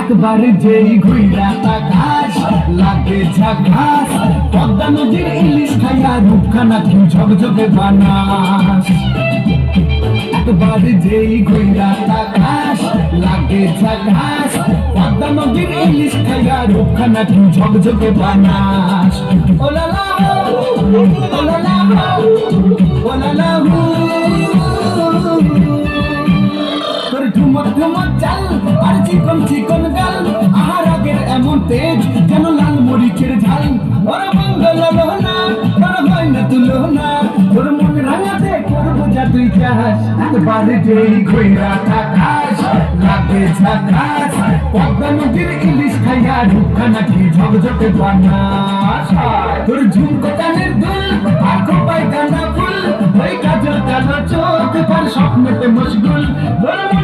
একবার যেই ঘুইরা তাকাস লাগে ঝাকাস পদ্মা নদীর ইলিশ খাইয়া রূপখানা তুই ঝকঝকে বানাস। একবার যেই ঘুইরা তাকাস লাগে ঝাকাস পদ্মা নদীর ইলিশ খাইয়া রূপখানা তুই ঝকঝকে বানাস। ওলা ঠুমক চাল আর চিকন চিকন গাল আহার আগের এমন তেজ যেন লাল মরিচের ঝাল ওরা মঙ্গল না তোর হয় না তুলো না তোর মন রাঙাতে করব যা তুই চাস একবার যেই খৈরা থাকাস লাগে ঝাকাস পদ্মা নদীর ইলিশ খাইয়া ঢুকখানা কি ঝকঝকে বানাস তোর ঝুমকো কানের দুল আঁখো পাই গাঁদা ফুল ওই কাজল কালো চোখ তার স্বপ্নেতে মশগুল তোর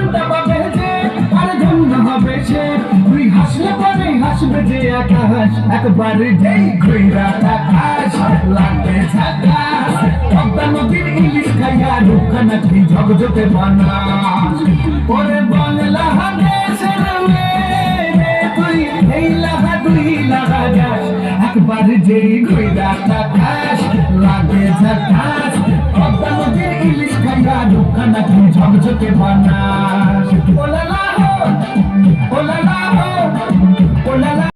হবে তুই হাসলে পরে হাসবে যে আকাশ একবার যেই ঘুইরা আকাশ লাগবে পদ্মা নদীর ইলিশ খাইয়া রুখানা কি ঝকঝকে বানাস। ওরে বাংলা দেশের তুই এই লাগা তুই লাগা যাস। একবার যেই ঘুইরা আকাশ লাগে ঝাকাস পদ্মা নদীর ইলিশ খাইয়া রুখানা কি ঝকঝকে বানাস।